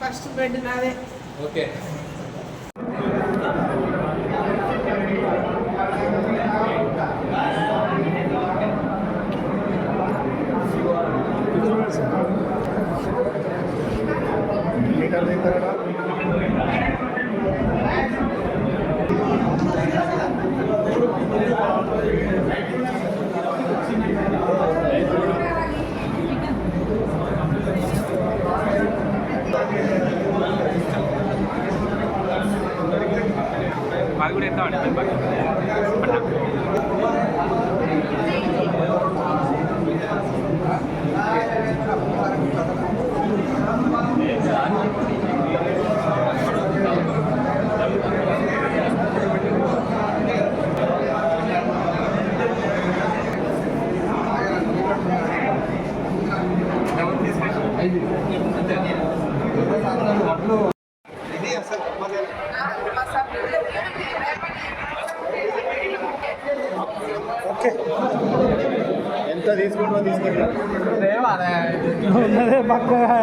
First bed నాదే. Okay. ఎంత తీసుకుంటా తీసుకుంటా ఉన్నదే పక్కగా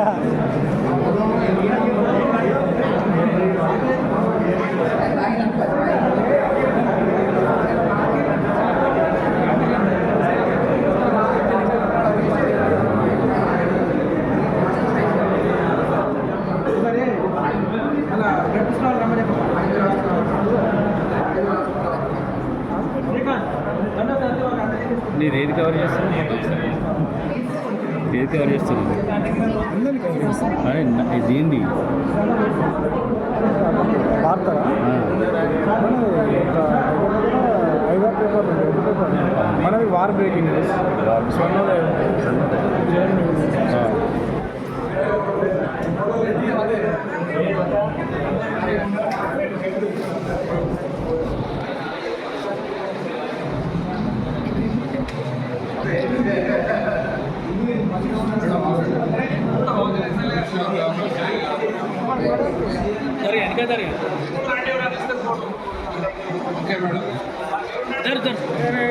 నీది ఏది కవర్ చేస్తుంది? ఏది కవర్ చేస్తుంది? అరే నా- ఇది ఏంది? వార్తగా ఐదో పేపర్ మనది వార్ బ్రేకింగ్ న్యూస్. స్వర్ణోదయం ಸರಿ ಎಣ್ಕದಾರಿ ಓಕೆ ಮೇಡಮ್ ಸರ್ ಸರ್ ಸರಿ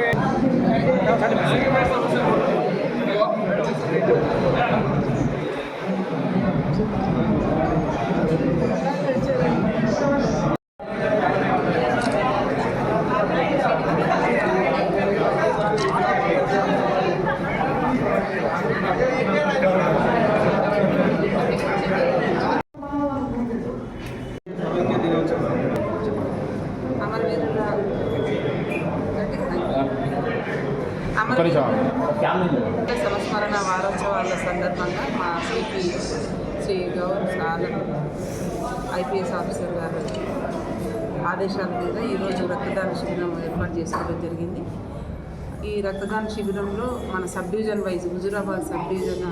సంస్మరణ వారోత్సవాల సందర్భంగా మా CP Shri Gaurav IPS officer గారు ఆదేశాల మీద ఈరోజు రక్తదాన శిబిరం ఏర్పాటు చేసుకోవడం జరిగింది ఈ రక్తదాన శిబిరంలో మన sub division wise Huzurabad sub division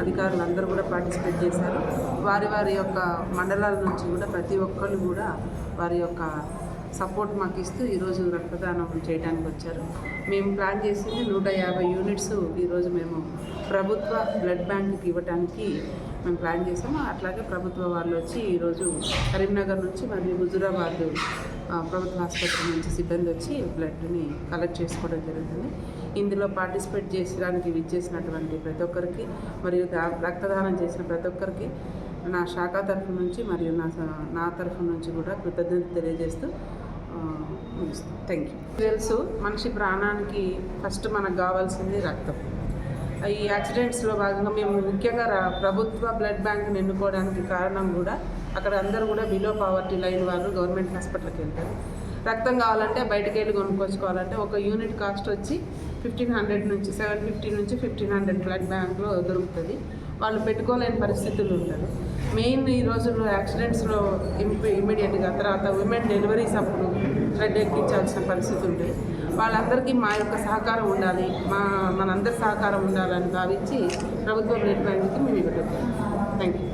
అధికారులు అందరూ కూడా పార్టిసిపేట్ చేశారు. వారి వారి యొక్క మండలాల నుంచి కూడా ప్రతి ఒక్కళ్ళు కూడా వారి యొక్క సపోర్ట్ మాకు ఇస్తూ ఈరోజు రక్తదానం చేయడానికి వచ్చారు. మేము ప్లాన్ చేసింది నూట యాభై యూనిట్స్ ఈరోజు మేము ప్రభుత్వ బ్లడ్ బ్యాంక్కి ఇవ్వడానికి మేము ప్లాన్ చేసాము అట్లాగే ప్రభుత్వ వాళ్ళు వచ్చి ఈరోజు కరీంనగర్ నుంచి మరియు హుజురాబాద్ ప్రభుత్వ ఆసుపత్రి నుంచి సిబ్బంది వచ్చి బ్లడ్ని కలెక్ట్ చేసుకోవడం జరుగుతుంది ఇందులో పార్టిసిపేట్ చేసడానికి విచ్చేసినటువంటి ప్రతి ఒక్కరికి మరియు రక్తదానం చేసిన ప్రతి ఒక్కరికి నా శాఖ తరఫు నుంచి మరియు నా నా తరఫు నుంచి కూడా కృతజ్ఞత తెలియజేస్తూ థ్యాంక్ యూ తెలుసు మనిషి ప్రాణానికి ఫస్ట్ మనకు కావాల్సింది రక్తం. ఈ యాక్సిడెంట్స్లో భాగంగా మేము ముఖ్యంగా ప్రభుత్వ బ్లడ్ బ్యాంక్ని ఎన్నుకోవడానికి కారణం కూడా అక్కడ అందరూ కూడా బిలో పావర్టీ లైన్ వాళ్ళు గవర్నమెంట్ హాస్పిటల్కి వెళ్తారు. రక్తం కావాలంటే బయటకు వెళ్ళి కొనుక్కోవాలంటే ఒక యూనిట్ కాస్ట్ వచ్చి ఫిఫ్టీన్ హండ్రెడ్ నుంచి సెవెన్ ఫిఫ్టీ నుంచి ఫిఫ్టీన్ హండ్రెడ్ బ్లడ్ బ్యాంక్లో దొరుకుతుంది. వాళ్ళు పెట్టుకోలేని పరిస్థితులు ఉంటారు. మెయిన్ ఈ రోజుల్లో యాక్సిడెంట్స్లో ఇమ్మీడియట్గా తర్వాత ఉమెన్ డెలివరీస్ అప్పుడు బ్లడ్ ఎక్కించాల్సిన పరిస్థితి ఉంటుంది. వాళ్ళందరికీ మా యొక్క సహకారం ఉండాలి మా మనందరి సహకారం ఉండాలని భావించి ప్రభుత్వ నిర్ణయానికి మేము ఇవ్వగలుగుతాం. Thank you